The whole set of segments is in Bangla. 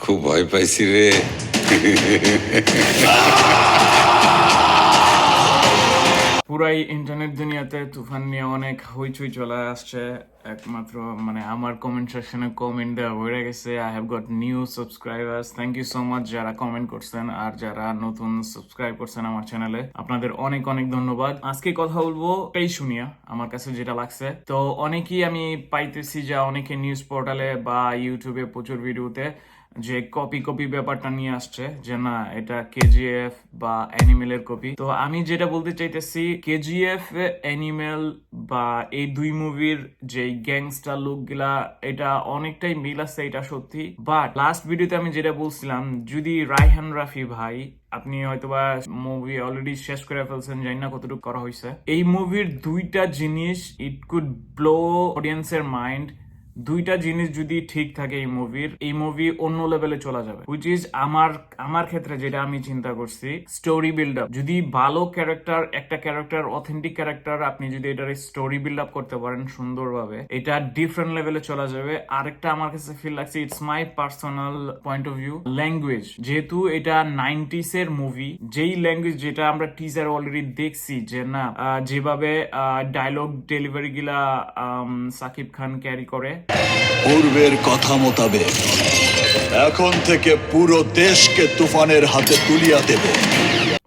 খুব ভয় পাইছি রে। পুরাই ইন্টারনেট দুনিয়াতে তুফান নিয়ে অনেক হইচই চলে আসছে। একমাত্র মানে আমার কমেন্ট সেকশনে কমেন্ট দেওয়া হয়ে গেছে। I have got new subscribers thank you so much যারা কমেন্ট করছেন আর যারা নতুন সাবস্ক্রাইব করছেন আমার চ্যানেলে আপনাদের অনেক অনেক ধন্যবাদ। আজকে কথা বলব এই শুনিয়া আমার কাছে যেটা লাগছে। তো অনেকেই আমি পাইতেছি যা অনেকে নিউজ পোর্টালে বা ইউটিউবে প্রচুর ভিডিওতে যে কপি কপি ব্যাপারটা নিয়ে আসছে যে না, এটা কেজিএফ বা অ্যানিমেলের কপি তো আমি যেটা বলতে চাইতেছি কেজিএফ অ্যানিমেল বা এই দুই মুভির যে গ্যাংস্টার লুকগুলা এটা অনেকটাই মিল আছে এটা সত্যি। বাট লাস্ট ভিডিওতে আমি যেটা বলছিলাম, যদি রায়হান রাফি ভাই, আপনি হয়তোবা মুভি অলরেডি শেষ করে ফেলছেন, জানি না কতটুকু করা হয়েছে। এই মুভির দুইটা জিনিস ইট কুড ব্লো অডিয়েন্সের মাইন্ড দুইটা জিনিস যদি ঠিক থাকে এই মুভির এই মুভি অন্য লেভেলে চলে যাবে। উইচ ইজ আমার আমার ক্ষেত্রে যেটা আমি চিন্তা করছি স্টোরি বিল্ড যদি ভালো ক্যারেক্টার একটা ক্যারেক্টার অথেন্টিক ক্যারেক্টার আপনি যদি এটার স্টোরি বিল্ড আপ করতে পারেন সুন্দরভাবে, এটা ডিফারেন্ট লেভেলে চলে যাবে। আরেকটা আমার কাছে ফিল লাগছে it's my personal point of view language যেহেতু এটা নাইনটিস এর মুভি যেই ল্যাঙ্গুয়েজ যেটা আমরা টিজার অলরেডি দেখছি যে না যেভাবে ডায়লগ ডেলিভারি গুলা সাকিব খান ক্যারি করে পূর্বের কথা মোতাবেক, এখন থেকে পুরো দেশকে তুফানের হাতে তুলিয়া দেবে।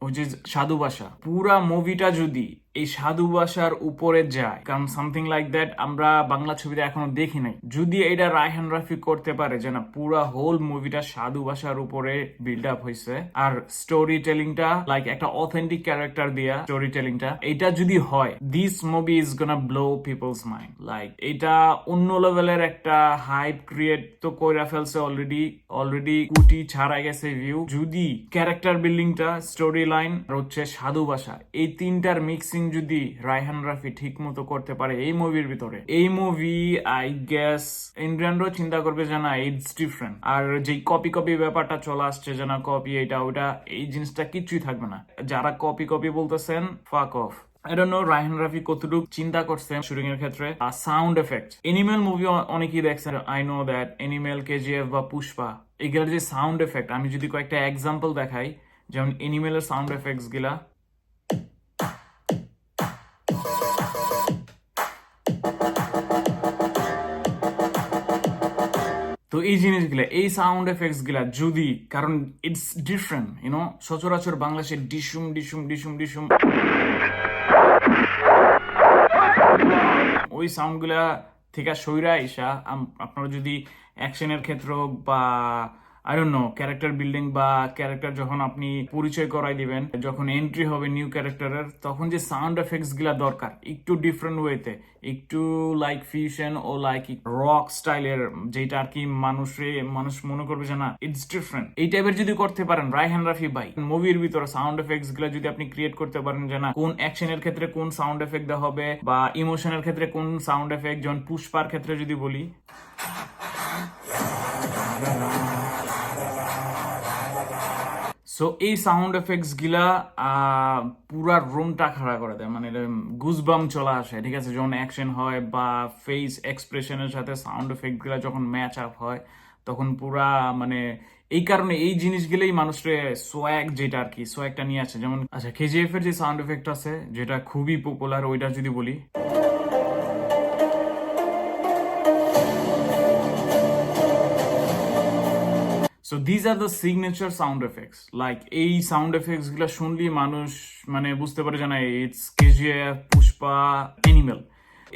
ওই যে সাধু ভাষা, পুরা মুভিটা যদি এই সাধু ভাষার উপরে যায়। কারণ সামথিং লাইক দ্যাট আমরা বাংলা ছবিতে এখনও দেখি নাই। যদি এটা রায়হান রাফি করতে পারে যে না পুরা হোল মুভিটা সাধু ভাষার উপরে বিল্ড আপ হয়েছে আর স্টোরি টেলিংটা লাইক একটা অথেন্টিক ক্যারেক্টার দিয়া স্টোরি টেলিংটা এটা যদি হয় this movie is gonna blow people's mind like এটা অন্য লেভেলের একটা হাইপ ক্রিয়েট তো কইরা ফেলছে অলরেডি অলরেডি কুটি ছাড়া গেছে ভিউ যদি ক্যারেক্টার বিল্ডিংটা স্টোরি লাইন আর হচ্ছে সাধু ভাষা, এই তিনটার মিক্সিং যদি রায়হান রাফি ঠিক মতো করতে পারে এই মুভির ভিতরে, এই মুভি আই গেস ইন্ডিয়ানরাও চিন্তা করবে যে না ইটস ডিফারেন্ট আর যেই কপি কপি ব্যাপারটা চলে আসছে যে না কপি এটা ওটা, এই জিনিসটা কিচ্ছুই থাকবে না। যারা কপি কপি বলতেছেন ফাক অফ রায়হান রাফি কতটুকু চিন্তা করছেন শুটিং এর ক্ষেত্রে। সাউন্ড এফেক্ট এনিমেল মুভি অনেকেই দেখছেন I know that Animal KGF বা পুষ্পা, এগুলোর যে সাউন্ড এফেক্ট আমি যদি কয়েকটা এক্সাম্পল দেখাই, যেমন এনিমেলের সাউন্ড এফেক্টসগুলা তো এই জিনিসগুলা, এই সাউন্ড এফেক্টসগুলা যদি, কারণ ইটস ডিফারেন্ট ইউনো সচরাচর বাংলাদেশের ডিসুম ডিসুম ডিসুম ডিসুম। ওই সাউন্ডগুলা থেকে সৈরা ইসা আপনারা যদি অ্যাকশনের ক্ষেত্র বা I don't know character building বা ক্যারেক্টার যখন আপনি পরিচয় করাই দিবেন, যখন এন্ট্রি হবে নিউ ক্যারেক্টারের তখন যে সাউন্ড এফেক্টসগুলা দরকার, একটু ডিফারেন্ট ওয়েতে একটু লাইক ফিউশন ও লাইক রক স্টাইলের যেটা আর কি মানুষে, মানুষ মনে করবে যে না ইটস ডিফারেন্ট এই টাইপের যদি করতে পারেন রায়হান রাফি ভাই মুভির ভিতরে সাউন্ড এফেক্টসগুলা যদি আপনি ক্রিয়েট করতে পারেন যে না, কোন অ্যাকশনের ক্ষেত্রে কোন সাউন্ড এফেক্ট দেওয়া হবে বা ইমোশনের ক্ষেত্রে কোন সাউন্ড এফেক্ট যেমন পুষ্পার ক্ষেত্রে যদি বলি। সো এই সাউন্ড এফেক্টস গিলা পুরা রুমটা খাড়া করে দেয়। মানে গুজবাম চলে আসে, ঠিক আছে? যখন অ্যাকশন হয় বা ফেস এক্সপ্রেশনের সাথে সাউন্ড এফেক্টগুলা যখন ম্যাচ আপ হয়, তখন পুরা মানে এই কারণে এই জিনিসগুলোই মানুষের সোয়াগ যেটা আর কি সোয়াগটা নিয়ে আসে। যেমন আচ্ছা কেজিএফ এর যে সাউন্ড এফেক্ট আছে, যেটা খুবই পপুলার ওইটা যদি বলি। So these are the signature sound effects like এই সাউন্ড এফেক্টসগুলো শুনলি মানুষ মানে বুঝতে পারে যে ইটস কেজিএফ পুষ্পা এনিমেল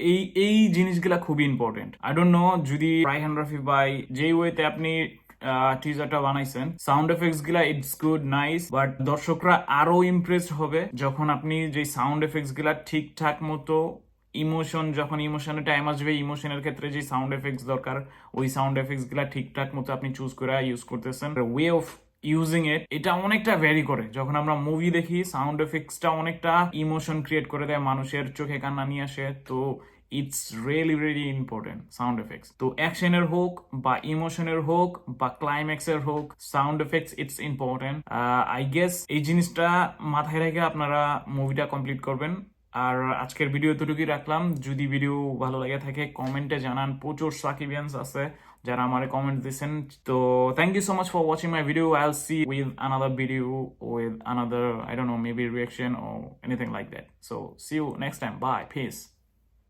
এই এই জিনিসগুলা খুবই ইম্পর্টেন্ট আই ডোন্ট নো যদি রায়হান রফি ভাই, যেই ওয়েতে আপনি টিজারটা বানাইছেন সাউন্ড এফেক্টসগুলা ইটস গুড নাইস বাট দর্শকরা আরও ইমপ্রেস হবে যখন আপনি যে সাউন্ড এফেক্টসগুলা ঠিকঠাক মতো ইমোশন, যখন ইমোশনের টাইম আসবে ইমোশনের ক্ষেত্রে যে সাউন্ড এফেক্টস দরকার, ওই সাউন্ড এফেক্টসগুলা ঠিকঠাক মতো আপনি চুজ করে ইউজ করতেছেন। ওয়ে অফ ইউজিং ইট এটা অনেকটা ভ্যারি করে। যখন আমরা মুভি দেখি সাউন্ড এফেক্টসটা অনেকটা ইমোশন ক্রিয়েট করে দেয়, মানুষের চোখে কান্না নিয়ে আসে, তো it's really really important sound effects তো অ্যাকশনের হোক বা ইমোশনের হোক বা ক্লাইম্যাক্সের হোক sound effects it's important I guess এই জিনিসটা মাথায় রেখে আপনারা মুভিটা কমপ্লিট করবেন। আর আজকের ভিডিও এতটুকুই রাখলাম। যদি ভিডিও ভালো লাগে থাকে কমেন্টে জানান। প্রচুর সাকিবিয়ান্স আছে যারা আমার কমেন্ট দিচ্ছেন তো thank you so much for watching my video I see with another video with another I don't know maybe reaction O anything like that so see you next time bye peace